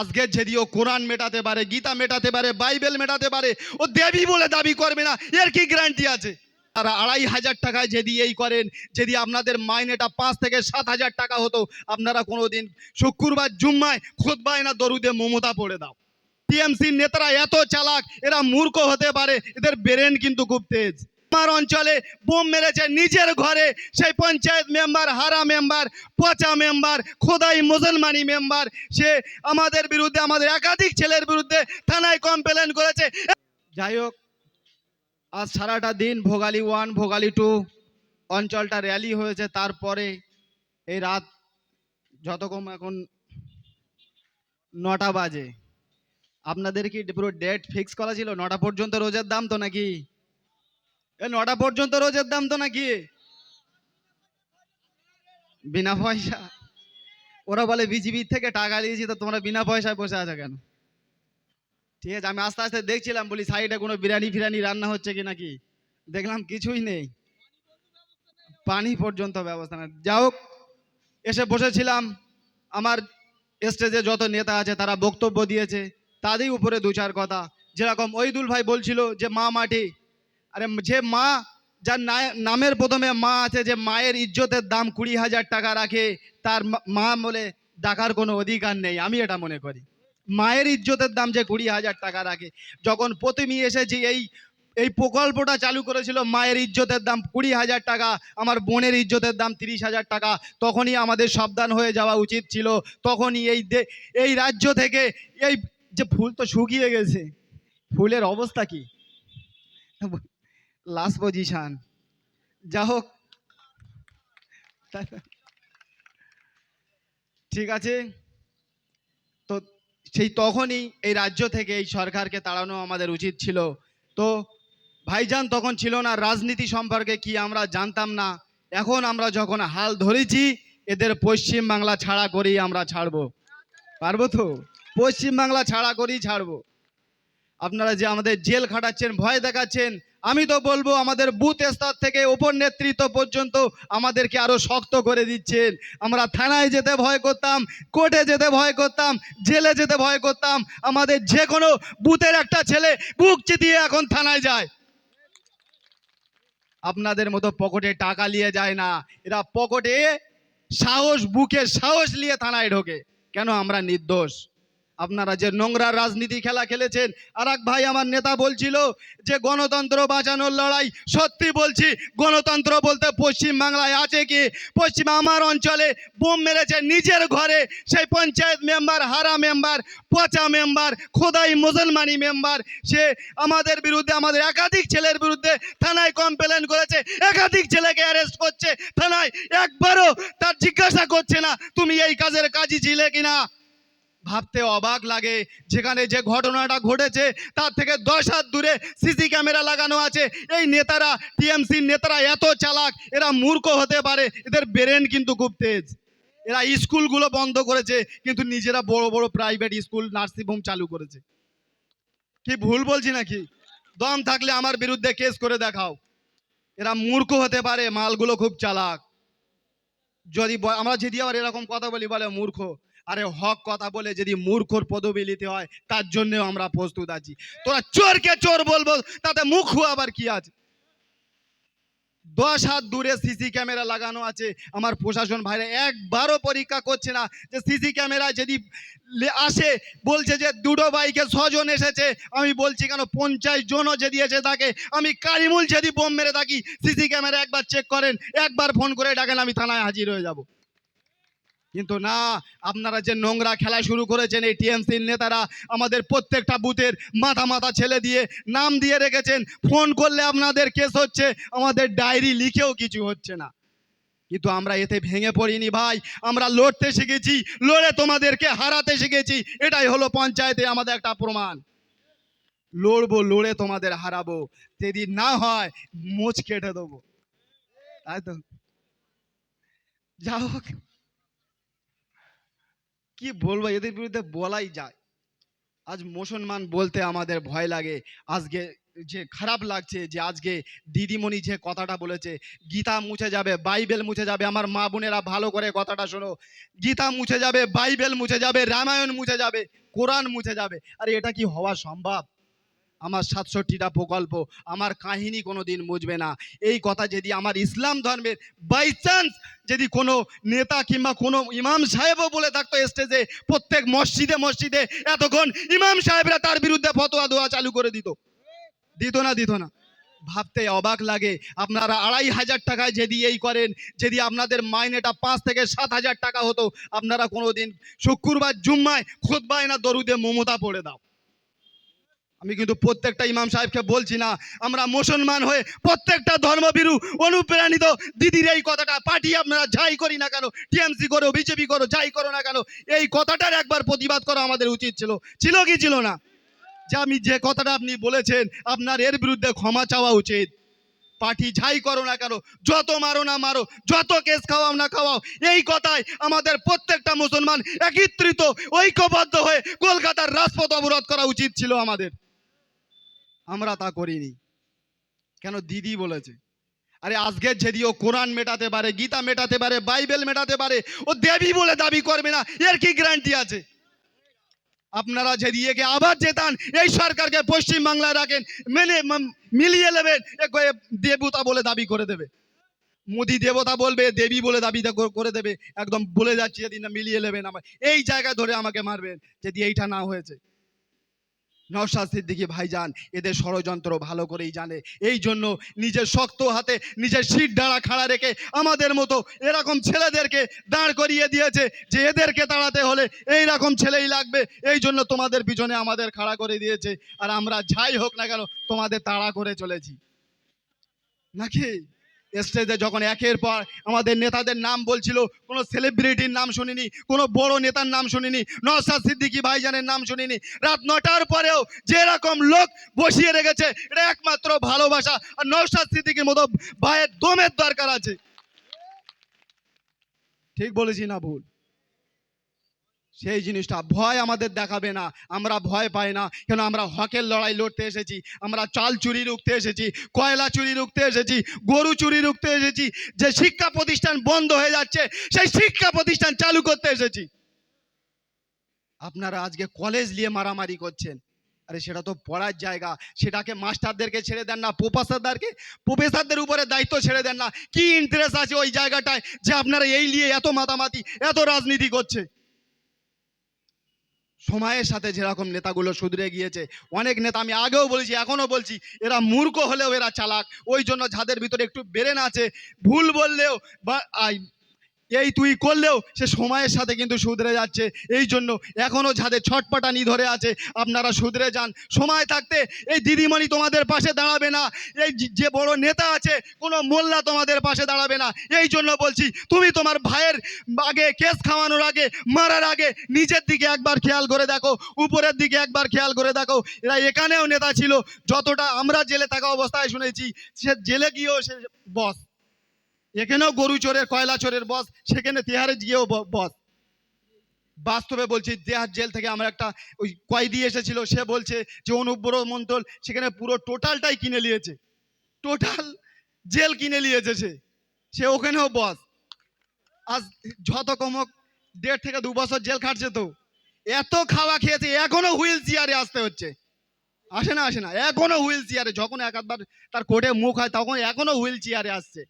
আজকে যদি ও কোরআন মেটাতে পারে, গীতা মেটাতে পারে, বাইবেল মেটাতে পারে, ও দেবী বলে দাবি করবে না, এর কি গ্যারান্টি আছে? তারা আড়াই হাজার টাকায় যদি এই করেন, যদি আপনাদের মাইনেটা পাঁচ থেকে সাত হাজার টাকা হতো, আপনারা কোনোদিন শুক্রবার, জুম্মায় খোদবায় না দরুদে মমতা পড়ে দাও। টিএমসির নেতারা এত চালাক, এরা মূর্খ হতে পারে, এদের ব্রেন কিন্তু খুব তেজ। আমার অঞ্চলে বোম মেরেছে নিজের ঘরে। সেই পঞ্চায়েত মেম্বার, হারা মেম্বার, পচা মেম্বার, খোদাই মুসলমানি মেম্বার, সে আমাদের বিরুদ্ধে, আমাদের একাধিক ছেলের বিরুদ্ধে থানায় কমপ্লেন করেছে। যাই হোক, আজ সারাটা দিন ভোগালী ওয়ান, ভোগালী টু অঞ্চলটা র্যালি হয়েছে। তারপরে এই রাত যতক্ষণ এখন নটা বাজে। আপনাদের কি পুরো ডেট ফিক্স করা ছিল? নটা পর্যন্ত রোজের দাম তো নাকি? নটা পর্যন্ত রোজের দাম তো নাকি? বিনা পয়সা। ওরা বলে বিজিবি থেকে টাকা দিয়েছি তো তোমরা বিনা পয়সায় বসে আছো কেন? ঠিক আছে, আমি আস্তে আস্তে দেখছিলাম, বলি, সাইডে কোনো বিরিয়ানি ফিরানি রান্না হচ্ছে কি নাকি? দেখলাম কিছুই নেই। পানি পর্যন্ত ব্যবস্থা না যা হোক, এসে বসেছিলাম। আমার স্টেজে যত নেতা আছে, তারা বক্তব্য দিয়েছে। তাদের উপরে দু চার কথা। যেরকম ওইদুল ভাই বলছিল যে, মা মাটি আরে যে মা যার নামের প্রথমে মা আছে, যে মায়ের ইজ্জতের দাম কুড়ি হাজার টাকা রাখে, তার মা- বলে ডাকার কোনো অধিকার নেই। আমি এটা মনে করি। মায়ের ইজ্জতের দাম যে কুড়ি হাজার টাকা রাখে, যখন প্রথমেই এসেছি, এই এই প্রকল্পটা চালু করেছিল, মায়ের ইজ্জতের দাম কুড়ি হাজার টাকা, আমার বোনের ইজ্জতের দাম তিরিশ হাজার টাকা, তখনই আমাদের সাবধান হয়ে যাওয়া উচিত ছিল। তখনই এই এই রাজ্য থেকে এই, যে ফুল তো শুকিয়ে গেছে। ফুলের অবস্থা কি? Last position. যা হোক। ঠিক আছে? তো সেই তখনই এই রাজ্য থেকে এই সরকারকে তাড়ানো আমাদের উচিত ছিল। তো ভাইজান তখন ছিল না, রাজনীতি সম্পর্কে কি আমরা জানতাম না। এখন আমরা যখন হাল ধরেছি, এদের পশ্চিম বাংলা ছাড়া করেই আমরা ছাড়বো। পারব তো? পশ্চিম বাংলা ছাড়া করেই ছাড়বো। আপনারা যে আমাদের জেল খাটাচ্ছেন, ভয় দেখাচ্ছেন, আমি তো বলব আমাদের বুথ স্তর থেকে ওপর নেতৃত্ব পর্যন্ত আমাদেরকে আরও শক্ত করে দিচ্ছেন। আমরা থানায় যেতে ভয় করতাম, কোর্টে যেতে ভয় করতাম, জেলে যেতে ভয় করতাম। আমাদের যে কোনো বুথের একটা ছেলে বুক চিতিয়ে এখন থানায় যায়। আপনাদের মতো পকেটে টাকা নিয়ে যায় না। এরা পকেটে সাহস বুকে সাহস নিয়ে থানায় ঢোকে। কেন? আমরা নির্দোষ। আপনারা যে নোংরা রাজনীতি খেলা খেলেছেন আর এক ভাই আমার নেতা বলছিল যে গণতন্ত্র বাঁচানোর লড়াই, সত্যি বলছি, গণতন্ত্র বলতে পশ্চিম বাংলায় আছে কি? পশ্চিম আমার অঞ্চলে বোম মেরেছে নিজের ঘরে, সেই পঞ্চায়েত মেম্বার, হারা মেম্বার, পচা মেম্বার, খোদাই মুসলমানি মেম্বার, সে আমাদের বিরুদ্ধে, আমাদের একাধিক ছেলের বিরুদ্ধে থানায় কমপ্লেন করেছে, একাধিক ছেলেকে অ্যারেস্ট করছে, থানায় একবারও তার জিজ্ঞাসা করছে না, তুমি এই কাজের কাজই ছিলে কিনা? ভাবতে অবাক লাগে। যেখানে যে ঘটনাটা ঘটেছে, তার থেকে দশ হাত দূরে সিসি ক্যামেরা লাগানো আছে। এই নেতারা টিএমসির নেতারা এত চালাক, এরা মূর্খ হতে পারে। এদের ব্রেন কিন্তু খুব তেজ। এরা স্কুলগুলো বন্ধ করেছে, কিন্তু নিজেরা বড় বড় প্রাইভেট স্কুল নার্সিংহোম চালু করেছে। কি ভুল বলছি নাকি? দম থাকলে আমার বিরুদ্ধে কেস করে দেখাও। এরা মূর্খ হতে পারে, মালগুলো খুব চালাক। যদি আমরা যদি আবার এরকম কথা বলি, বলে মূর্খ। আরে হক কথা বলে যদি মূর্খর পদবি নিতে হয়, তার জন্যও আমরা প্রস্তুত আছি। তোরা চোরকে চোর বলব, তাতে মুখ আবার কি আছে? দশ হাত দূরে সিসি ক্যামেরা লাগানো আছে। আমার প্রশাসন ভাইরা একবারও পরীক্ষা করছে না যে সিসি ক্যামেরা যদি আসে, বলছে যে দুটো বাইকে ছজন এসেছে, আমি বলছি কেন পঞ্চাশ জনও যদি এসে থাকে, আমি কারিমুল যদি বোম মেরে থাকি, সিসি ক্যামেরা একবার চেক করেন, একবার ফোন করে ডাকেন, আমি থানায় হাজির হয়ে যাব। কিন্তু না, আপনারা যে নোংরা খেলা শুরু করেছেন এই টিএমসির নেতারা, আমাদের প্রত্যেকটা বুথের মাথা মাথা ছেলে দিয়ে নাম দিয়ে রেখেছেন, ফোন করলে আপনাদের কেস হচ্ছে, আমাদের ডায়েরি লিখেও কিছু হচ্ছে না। কিন্তু আমরা এতে ভেঙে পড়িনি ভাই, আমরা লড়তে শিখেছি, লড়ে তোমাদেরকে হারাতে শিখেছি, এটাই হলো পঞ্চায়েতে আমাদের একটা প্রমাণ। লড়বো, লড়ে তোমাদের হারাবো, যদি না হয় মোচ কেটে দেবো। তাই তো? যা হোক। কি বলব, এদের বিরুদ্ধে বলাই যায়। আজ মুসলমান বলতে আমাদের ভয় লাগে। আজকে যে খারাপ লাগছে, যে আজকে দিদিমণি যে কথাটা বলেছে, গীতা মুছে যাবে, বাইবেল মুছে যাবে। আমার মা বোনেরা ভালো করে কথাটা শোনো। গীতা মুছে যাবে, বাইবেল মুছে যাবে, রামায়ণ মুছে যাবে, কোরআন মুছে যাবে। আরে এটা কি হওয়া সম্ভব? আমার সাতষট্টিটা প্রকল্প, আমার কাহিনী কোনো দিন মুছবে না। এই কথা যদি আমার ইসলাম ধর্মের বাই চান্স যদি কোনো নেতা কিংবা কোনো ইমাম সাহেবও বলে থাকতো স্টেজে প্রত্যেক মসজিদে মসজিদে এতক্ষণ ইমাম সাহেবরা তার বিরুদ্ধে ফতোয়া দেওয়া চালু করে দিত। দিত না দিত না। ভাবতে অবাক লাগে, আপনারা আড়াই হাজার টাকায় যদি এই করেন, যদি আপনাদের মাইনেটা পাঁচ থেকে সাত হাজার টাকা হতো, আপনারা কোনোদিন শুক্রবার জুম্মায় খোদবায় না দরুদে মমতা পড়ে দাও। আমি কিন্তু প্রত্যেকটা ইমাম সাহেবকে বলছি না, আমরা মুসলমান হয়ে প্রত্যেকটা ধর্মবিরু অনুপ্রাণিত দিদির এই কথাটা পার্টি আপনারা যাই করি না কেন, টিএমসি করো, বিজেপি করো, যাই করো না কেন, এই কথাটার একবার প্রতিবাদ করা আমাদের উচিত ছিল। ছিল কি ছিল না? যে আমি যে কথাটা আপনি বলেছেন, আপনার এর বিরুদ্ধে ক্ষমা চাওয়া উচিত। পার্টি যাই করো না কেন, যত মারো না মারো, যত কেস খাওয়াও না খাওয়াও, এই কথায় আমাদের প্রত্যেকটা মুসলমান একত্রিত, ঐক্যবদ্ধ হয়ে কলকাতার রাজপথ অবরোধ করা উচিত ছিল আমাদের। আমরা তা করিনি। কেন? দিদি বলেছে। আরে আজকের যদি ও কোরআন মেটাতে পারে, গীতা মেটাতে পারে, বাইবেল মেটাতে পারে, ও দেবী বলে দাবি করবে না, এর কি গ্যারান্টি আছে? আপনারা যদি একে আবার জেতান, এই সরকারকে পশ্চিম বাংলায় রাখেন, মেনে মিলিয়ে নেবেন দেবতা বলে দাবি করে দেবে। মোদি দেবতা বলবে, দেবী বলে দাবি করে দেবে, একদম বলে যাচ্ছি যদি না মিলিয়ে নেবেন আমার এই জায়গায় ধরে আমাকে মারবেন, যদি এইটা না হয়েছে। নওশাদ সিদ্দিকি ভাইজান, এদের ষড়যন্ত্র ভালো করেই জানে। এই জন্য নিজের শক্ত হাতে, নিজের সিট ডাঁড়া খাড়া রেখে আমাদের মতো এরকম ছেলেদেরকে দাঁড় করিয়ে দিয়েছে যে এদেরকে তাড়াতে হলে এই রকম ছেলেই লাগবে। এই জন্য তোমাদের পিছনে আমাদের খাড়া করে দিয়েছে। আর আমরা যাই হোক না কেন, তোমাদের তাড়া করে চলেছি। নাকি? স্টেজে যখন একের পর আমাদের নেতাদের নাম বলছিল, কোনো সেলিব্রিটির নাম শুনিনি, কোনো বড় নেতার নাম শুনিনি, নওশাদ সিদ্দিকী ভাইজানের নাম শুনিনি, রাত নটার পরেও যেরকম লোক বসিয়ে রেখেছে, এটা একমাত্র ভালোবাসা, আর নওশাদ সিদ্দিকীর মতো ভাইয়ের দমের দরকার আছে। ঠিক বলেছি না ভুল? সেই জিনিসটা ভয় আমাদের দেখাবে না। আমরা ভয় পাই না। কেন আমরা হকের লড়াই লড়তে এসেছি। আমরা চাল চুরি রুখতে এসেছি, কয়লা চুরি রুখতে এসেছি, গরু চুরি রুখতে এসেছি, যে শিক্ষা প্রতিষ্ঠান বন্ধ হয়ে যাচ্ছে, সেই শিক্ষা প্রতিষ্ঠান চালু করতে এসেছি। আপনারা আজকে কলেজ নিয়ে মারামারি করছেন। আরে সেটা তো পড়ার জায়গা। সেটাকে মাস্টারদেরকে ছেড়ে দেন না প্রফেসরদেরকে প্রফেসরদের উপরে দায়িত্ব ছেড়ে দেন না। কি ইন্টারেস্ট আছে ওই জায়গাটায় যে আপনারা এই নিয়ে এত মাতামাতি, এত রাজনীতি করছে? সময়ের সাথে যেরকম নেতাগুলো শুধরে গিয়েছে, অনেক নেতা আমি আগেও বলেছি, এখনও বলছি, এরা মূর্খ হলেও এরা চালাক। ওই জন্য যাদের ভিতরে একটু বেরেন আছে, ভুল বললেও বা এই তুই করলেও সে সময়ের সাথে কিন্তু শুধরে যাচ্ছে। এই জন্য এখনও যাদের ছটপটানি ধরে আছে। আপনারা শুধরে যান। সময় থাকতে এই দিদিমণি তোমাদের পাশে দাঁড়াবে না। এই যে- বড় নেতা আছে, কোনো মোল্লা তোমাদের পাশে দাঁড়াবে না। এই জন্য বলছি, তুমি তোমার ভাইয়ের আগে কেস খাওয়ানোর আগে, মারার আগে নিজের দিকে একবার খেয়াল করে দেখো, উপরের দিকে একবার খেয়াল করে দেখো। এরা এখানেও নেতা ছিল। যতটা আমরা জেলে থাকা অবস্থায় শুনেছি, সে জেলে গিয়েও সে বস এখানেও গরু চোরের, কয়লা চোরের বস সেখানে তেহারে গিয়েও বস বাস্তবে বলছি দেহার জেল থেকে আমার একটা ওই কয়েদি এসেছিল, সে বলছে যে অনুব্র মন্ডল সেখানে পুরো টোটালটাই কিনে নিয়েছে। টোটাল জেল কিনে নিয়েছে সে। সে ওখানেও বস আজ যত কমক দেড় থেকে দু বছর জেল খাটছে তো। এত খাওয়া খেয়েছে, এখনও হুইল চেয়ারে আসতে হচ্ছে। আসে না আসে না, এখনও হুইল চেয়ারে, যখন এক আধবার তার কোর্টে মুখ হয়, তখন এখনও হুইল চেয়ারে আসছে।